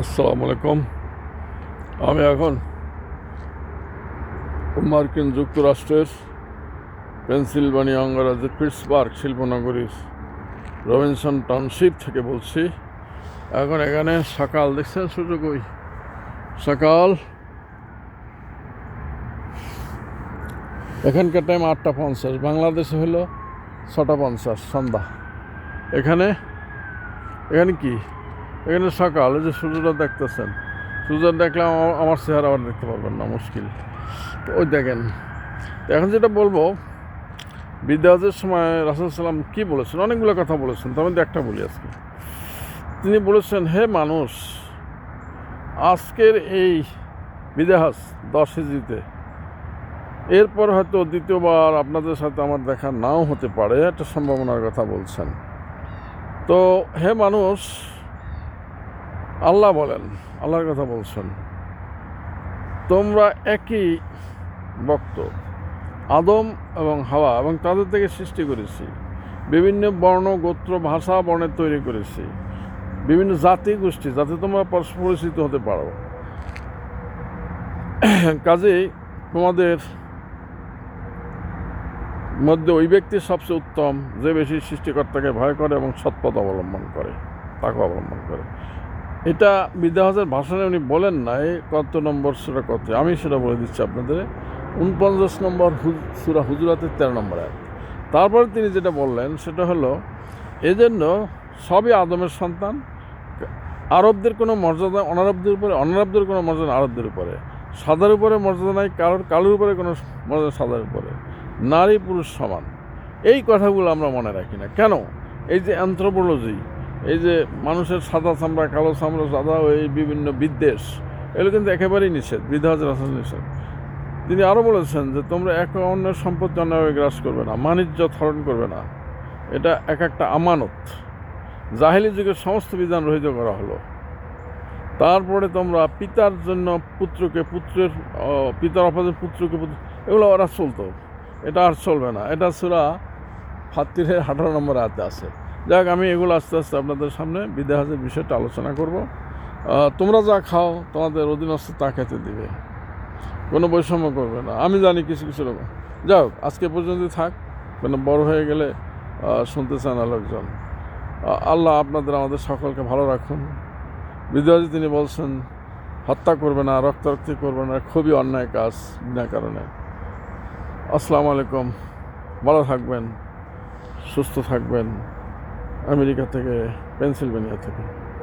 আসসালামু আলাইকুম। আমি এখন মার্কিন যুক্তরাষ্ট্রের পেনসিলভানিয়া অঙ্গরাজ্যের পিটসবার্গ শিল্পনগরীর রবিনসন টাউনশিপ থেকে বলছি। এখন এখানে সকাল, দেখছেন সুযোগ ওই সকাল। এখানকার টাইম আটটা পঞ্চাশ, বাংলাদেশে হলো ছটা পঞ্চাশ, সন্ধ্যা। এখানে এখানে কি? এখানে সকাল যে সূর্যটা দেখতেছেন। সূর্য দেখলে আমার- চেহারা আবার দেখতে পারবেন না, মুশকিল। ওই দেখেন। এখন যেটা বলব বিদ্যাহজের সময় রাসুল সাল্লাম কী বলেছেন? অনেকগুলো কথা বলেছেন, তার মধ্যে একটা বলি আজকে। তিনি বলেছেন, হে মানুষ, আজকের এই বিদেহাস দশ হিজড়িতে, এরপর হয়তো দ্বিতীয়বার আপনাদের সাথে আমার দেখা নাও হতে পারে। একটা সম্ভাবনার কথা বলছেন। তো হে মানুষ আল্লাহ বলেন, আল্লাহর কথা বলছেন, তোমরা একই বক্ত আদম এবং হাওয়া এবং তাদের থেকে সৃষ্টি করেছি, বিভিন্ন বর্ণ, গোত্র, ভাষা, বর্ণের তৈরি করেছি, বিভিন্ন জাতি, গোষ্ঠী, যাতে তোমরা পরিচিত হতে পারো। কাজেই তোমাদের মধ্যে ওই ব্যক্তি সবচেয়ে উত্তম, যে বেশি সৃষ্টিকর্তাকে ভয় করে এবং সৎপথ অবলম্বন করে তাকে অবলম্বন করে। এটা বিদ্যাহাজের ভাষণে উনি বলেন নাই কত নম্বর সেটা কত, আমি সেটা বলে দিচ্ছি আপনাদের। উনপঞ্চাশ নম্বর সুরা হুজুরাতের তেরো নম্বর এক তারপরে তিনি যেটা বললেন সেটা হলো, এজন্য সবই আদমের সন্তান, আরবদের কোনো মর্যাদা, অনারবদের উপরে, অনারবদের কোনো মর্যাদা আরবদের উপরে। সাদার উপরে মর্যাদা নাই, কারোর কালোর উপরে কোনো মর্যাদা সাদার উপরে। নারী পুরুষ সমান। এই কথাগুলো আমরা মনে রাখি না। কেন? এই যে অ্যান্থ্রোপোলজি এই যে মানুষের সাদা চামড়া, কালো চামড়া, সাদা এই বিভিন্ন বিদ্বেষ, এগুলো কিন্তু একেবারেই নিষেধ বিধাজ রাসন নিষেধ। তিনি আরও বলেছেন যে, তোমরা এক অন্যের সম্পদ অন্যভাবে গ্রাস করবে না, মানিজ্য হরণ করবে না। এটা এক একটা আমানত। জাহেলি যুগের সমস্ত বিধান রহিত করা হলো। তারপরে তোমরা পিতার জন্য পুত্রকে পুত্রের পিতার অপরাধের পুত্রকে পুত্র, এগুলো ওরা চলতো। এটা আর চলবে না। এটা সুরা ফাত্তিরের আঠারো নম্বর হাতে আছে। যাক, আমি এগুলো আস্তে আস্তে আপনাদের সামনে বিদেহাজের বিষয়টা আলোচনা করব। তোমরা যা খাও, তোমাদের অধীনস্থ তা খেতে দিবে। কোনো বৈষম্য করবে না। আমি জানি কিছু কিছু রকম যাও আজকে পর্যন্ত থাক। মানে বড় হয়ে গেলে শুনতে চান লোকজন। আল্লাহ আপনাদের, আমাদের সকলকে ভালো রাখুন। বিদ্যাজি তিনি বলছেন, হত্যা করবে না, রক্তারক্তি করবে না, খুবই অন্যায় কাজ বিনা কারণে। আসসালামু আলাইকুম। ভালো থাকবেন, সুস্থ থাকবেন। আমেরিকা থেকে পেনসিলভেনিয়া থেকে।